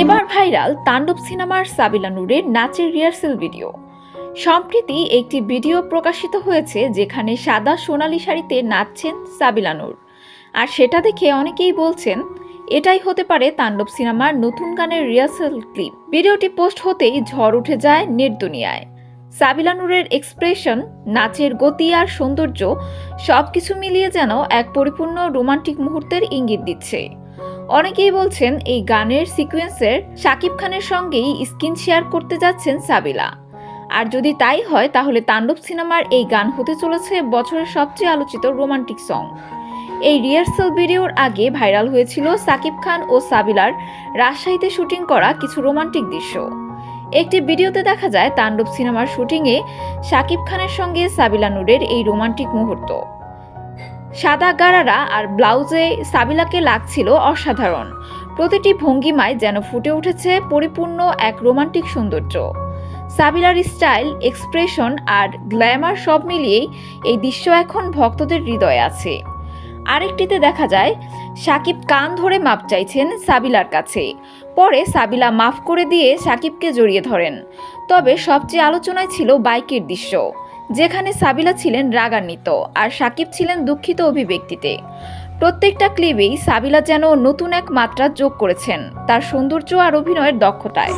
এবার ভাইরাল তাণ্ডব সিনেমার সাবিলা নূরের নাচের রিহার্সেল ভিডিও। সম্প্রতি একটি ভিডিও প্রকাশিত হয়েছে যেখানে সাদা সোনালি শাড়িতে নাচছেন সাবিলা নূর। আর সেটা দেখে অনেকেই বলছেন, এটাই হতে পারে তাণ্ডব সিনেমার নতুন গানের রিহার্সেল ক্লিপ। ভিডিওটি পোস্ট হতেই ঝড় উঠে যায় নেট দুনিয়ায় সাবিলা নূরের এক্সপ্রেশন, নাচের গতি আর সৌন্দর্য সবকিছু মিলিয়ে যেন এক পরিপূর্ণ রোমান্টিক মুহূর্তের ইঙ্গিত দিচ্ছে। অনেকেই বলছেন এই গানের সিকোয়েন্সের শাকিব খানের সঙ্গেই স্ক্রিন শেয়ার করতে যাচ্ছেন সাবিলা। আর যদি তাই হয়, তাহলে তাণ্ডব সিনেমার এই গান হতে চলেছে বছরের সবচেয়ে আলোচিত রোমান্টিক সং। এই রিহার্সাল ভিডিওর আগে ভাইরাল হয়েছিল সাকিব খান ও সাবিলার রাজশাহীতে শুটিং করা কিছু রোমান্টিক দৃশ্য। একটি ভিডিওতে দেখা যায় তাণ্ডব সিনেমার শুটিংয়ে সাকিব খানের সঙ্গে সাবিলা নূরের এই রোমান্টিক মুহূর্ত। সাদা গারারা আর ব্লাউজে সাবিলাকে লাগছিল অসাধারণ। প্রতিটি ভঙ্গিমায় যেন ফুটে উঠেছে পরিপূর্ণ এক রোমান্টিক সৌন্দর্য। সাবিলার স্টাইল, এক্সপ্রেশন আর গ্ল্যামার সব মিলিয়েই এই দৃশ্য এখন ভক্তদের হৃদয়ে আছে। আরেকটিতে দেখা যায়, সাকিব কান ধরে মাপ চাইছেন সাবিলার কাছে। পরে সাবিলা মাফ করে দিয়ে সাকিবকে জড়িয়ে ধরেন। তবে সবচেয়ে আলোচনায় ছিল বাইকের দৃশ্য, যেখানে সাবিলা ছিলেন রাগান্বিত আর সাকিব ছিলেন দুঃখিত অভিব্যক্তিতে। প্রত্যেকটা ক্লিপেই সাবিলা যেন নতুন এক মাত্রা যোগ করেছেন, তার সৌন্দর্য আর অভিনয়ের দক্ষতায়।